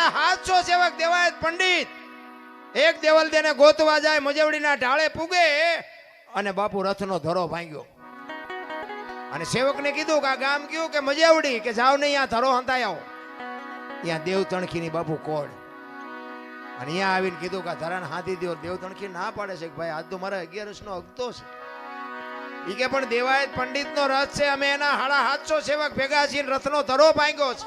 હાથસો સેવક દેવાયત પંડિત. એક દેવલ દેને ગોતવા જાય, મજવડીના ઢાળે પૂગે અને બાપુ રથનો ધરો ભાંગ્યો. અને સેવકને કીધું કે આ ગામ કયું? કે મજેવડી, કે જાવ નહીં અહીંયા ધરો હંતાઈ આવો. ત્યાં દેવ તણખીની બાપુ કોડ અને અહીંયા આવીને કીધું કે ધરાને હાથી દેવ દેવ તણખી ના પાડે છે કે ભાઈ, આજ તો મારા અગિયારસ નો અગતો છે. ઈ કે પણ દેવાયત પંડિત નો રથ છે, અમે એના હાડા હાથસો સેવક ભેગા છીએ રથનો ધરો ભાંગ્યો છે.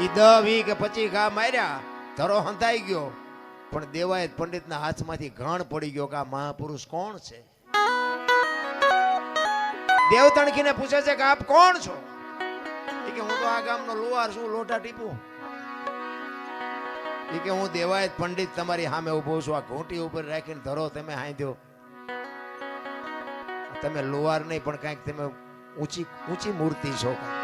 ઈ દહ વી કે પચી ઘા માર્યા, ધરો હંધાઈ ગયો. પણ દેવાયત પંડિતના હાથમાંથી ઘણ પડી ગયો કે આ મહાપુરુષ કોણ છે? દેવ તણખીને પૂછે છે કે આપ કોણ છો? કે હું તો આ ગામનો લુવાર છું, લોટા ટીપું. કે હું દેવાયત પંડિત તમારી સામે ઊભો છું, આ ઘૂંટી ઉપર રાખીને ધરો, તમે હાંધ્યો. તમે લુવાર નહીં, પણ કાંઈક તમે ઊંચી ઊંચી મૂર્તિ છો. કાંઈક.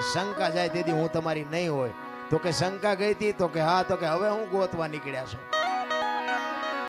શંકા જાય તેથી હું તમારી નહીં હોય. તો કે શંકા ગઈ હતી, તો કે હા, તો કે હવે હું ગોતવા નીકળ્યા છું.